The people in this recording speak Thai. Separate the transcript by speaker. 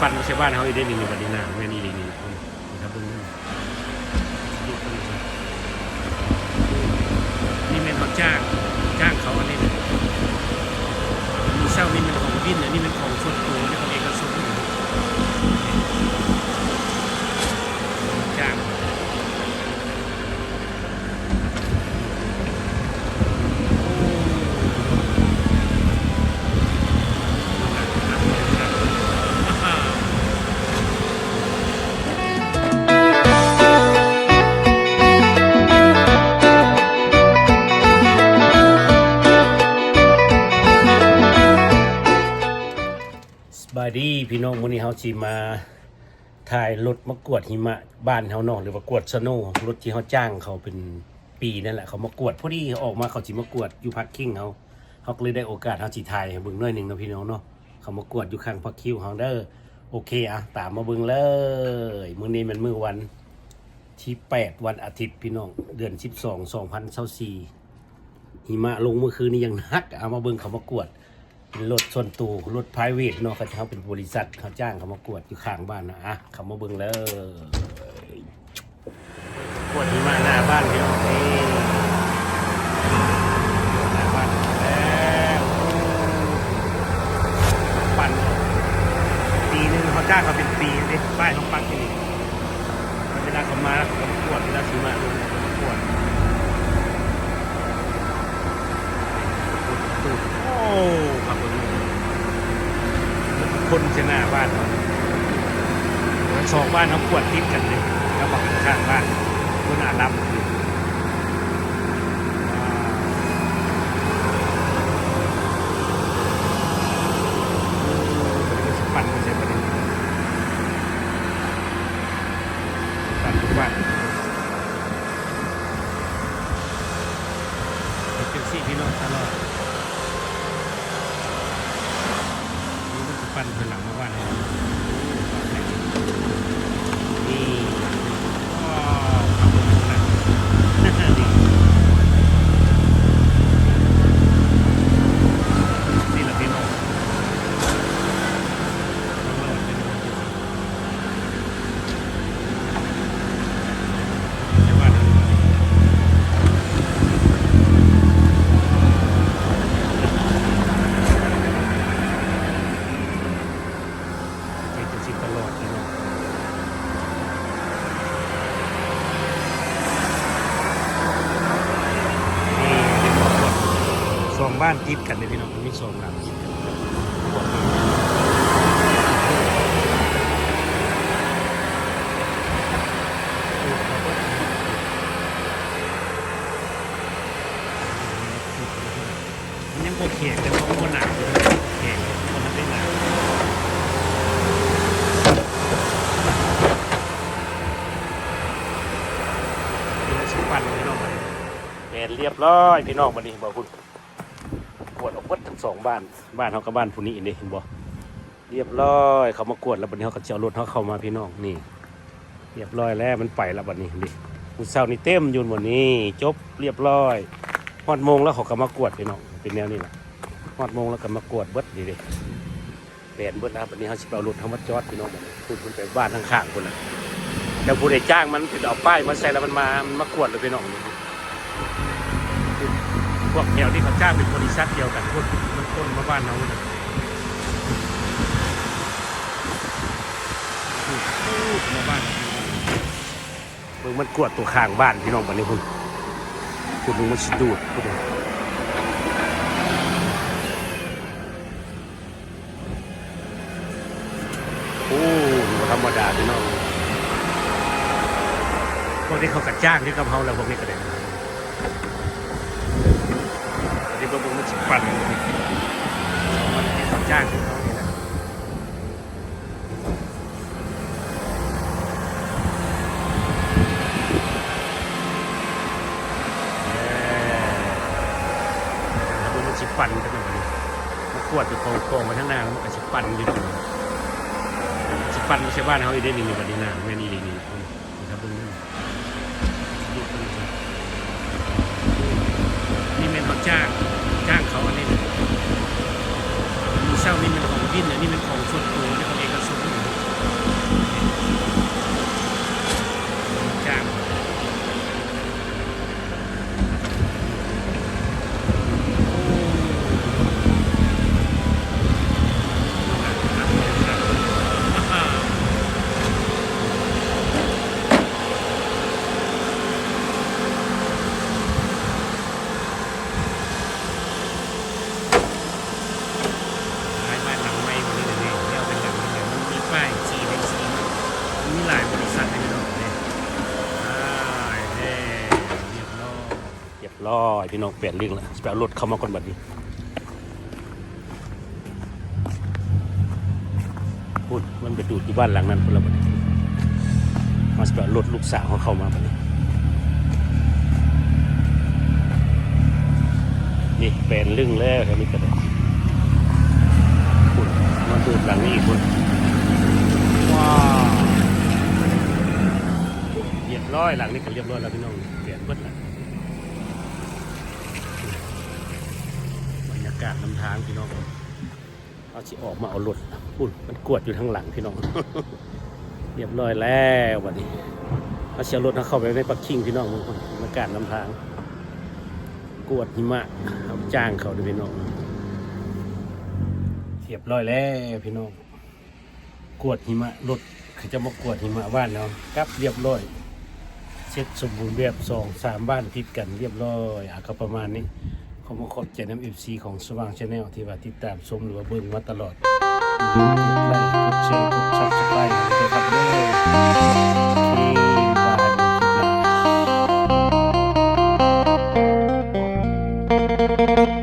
Speaker 1: ปันชาวบ้านเขาอีเดนนี่บัดนี้นะแม่นอีลีนี่นะครับเบิ่งนี่นี่แม่นเขาจ้างจ้างเขาอันนี้นะมีเศร้านี่เป็นของวินอันนี้เป็นของส่ว พี่น้องวันนี้เฮาสิมาถ่ายรถมากวดหิมะบ้านเฮาเนาะหรือว่ากวดสโนว์รถที่เฮาจ้างเขาเป็นปีนั่นแหละเขามากวดพอดีออกมาเขาสิมากวดอยู่พักคิงเฮาเฮาก็เลยได้โอกาสเฮาสิถ่ายให้เบิ่งหน่อยหนึงเนาะพี่น้องเนาะเขามากวดอยู่ข้างพักคิวเฮาเด้อโอเคอะตามมาเบิ่งเลยมื้อนี้มันมื้อวันที่ 8 วันอาทิตย์พี่น้องเดือน 12 2024หิมะลงเมื่อคืนนี้ยังนักเอามาเบิ่งเขามากวด เป็นรถส่วนตัวรถ p r i v a t เนาะเขาเขาเป็นบริษัทเขาจ้างเขามากวดอยู่ข้างบ้านนะอะเขามาเบิ่งเลยกวดที่มาหน้าบ้านพี่น้องนี่หน้าบ้านแล้วปั่นปีหนึงเขาจ้างเขาเป็นปีเลยป้ายเขาปักที่นี่เวลาเขามาเขากวดเวลาสีมาเขามา ขับรถคนชนะบ้านสองบ้านเขาขวดติดกันเลยแล้วบอกข้างบ้านคนอาลับอยู่ปั่นไม่ใช่ประเด็นปั่นทุกบ้านเป็นสี่พี่น้องตลอด นี่ก็จะปั้นเป็นหลังมาบ้านเรานี่ว้าวขับรถมาแล้วนี่นี่แหละพี่น้องต้องรอดเป็นคนที่สุดใช่บ้านเราดีกว่าเจ็ดสิบตลอดพี่น้องนี่เป็นบอกว่าสอง บ้านติดกันเลยพี่น้องมีสองหลังติดกันบอกเลยมันยังโอเคแต่ว่ามันหนักอยู่นะโอเคมันไม่หนักนี่ละสิบวันพี่น้องบัดนี้แมนเรียบร้อยพี่น้องวันนี้บอกคุณ กวดออกวัดทั้งสองบ้าน บ้านเขากับบ้านผู้นี้เองเห็นบ่เรียบร้อยเขามากวดแล้วบัดนี้เขาก็จะเอารถเขาเข้ามาพี่น้องนี่ เรียบร้อยแล้วมันไปแล้วบัดนี้ดิผู้เศร้านี่เต็มอยืนวันนี้จบเรียบร้อยฮอดโมงแล้วเขาก็มากวดพี่น้องเป็นแนวนี้แหละฮอดโมงแล้วก็มากวดเบิดดีเด้แปลนเบิดนะบัดนี้เขาสิปเอารถเขามาจอดพี่น้องบัดนี้คุณคุณไปบ้านข้างๆคนละแล้วผู้ใดจ้างมันเป็นเอาป้ายมาใส่แล้วมันมามันมากวดเลยไปหน่อง พวกแถวที่เขาจ้างเป็นบริษัทเดียวกันพวกมันคนมาบ้านเราเนี่ยพูดมาบ้านมึงมันกวดตัวข้างบ้านพี่น้องบันนี้คุณคุณมึงมันสิดูดคุณดูโอ้บ่ธรรมดาพี่น้องพวกที่เขากัดจ้างที่กะเพราแล้วพวกนี้ก็ได้อันนี้ พวกมันปั่นมันที่เขาจ้างที่เขานี่นะเอ่อแล้วมันสิปั่นกันหน่อยมันขวดอยู่โค้งๆมาทั้งหน้าแล้วมันก็สิปั่นอยู่ตรงนี้สิปั่นไม่ใช่บ้านเขาอีเดนนี่บัดนี้นะแม่นอีลีนี่ครับเบิ่งนี่นี่เป็นเขาจ้างจ้างเขาอันนี้นะมีเศร้านี่เป็นของวินอันนี้เป็นของส่วนตัวนี่ของเอกชน ร้อยพี่น้องเปลี่ยนเรื่องแล้วจะไปเอารถเข้ามาก่อนบัดนี้พูดมันไปดูดที่บ้านหลังนั้นพุ่นละบัดนี้มาจะไปเอารถลูกสาวเขาเข้ามาบัดนี้นี่เป็นเรื่องแล้วแค่นี้ก็ได้คุณมาดูหลังนี้อีกคุณว้าวเรียบร้อยหลังนี้ก็เรียบร้อยแล้วพี่น้องเปลี่ยนเบิดแล้วบรรยากาศนำทางพี่น้องเอาสิออกมาเอารถพุ่นมันกวดอยู่ทางหลังพี่น้อง เรียบร้อยแล้ววันนี้เอาเชียรถเข้าไปในปักกิ่งพี่น้องมึงคนบรรากาศนำทาง กวดหิมะเอาจ้างเขาด้วยพี่น้องเรียบร้อยแล้วพี่น้องกวดหิมะรถคือจะมากวดหิมะบ้านเนาะกับเรียบร้อยเช็ดสมบูรณ์แบบสองสามบ้านติดกันเรียบร้อยอะก็ประมาณนี้ ขามาขอบใจน้ำเอฟซีของสว่างชาแนลที่ว่าติดตามชมหรือว่าเบิ่งมาตลอดกดไลค์กดแชร์กดซับสไครต์นะครับเด้ที่บ้าย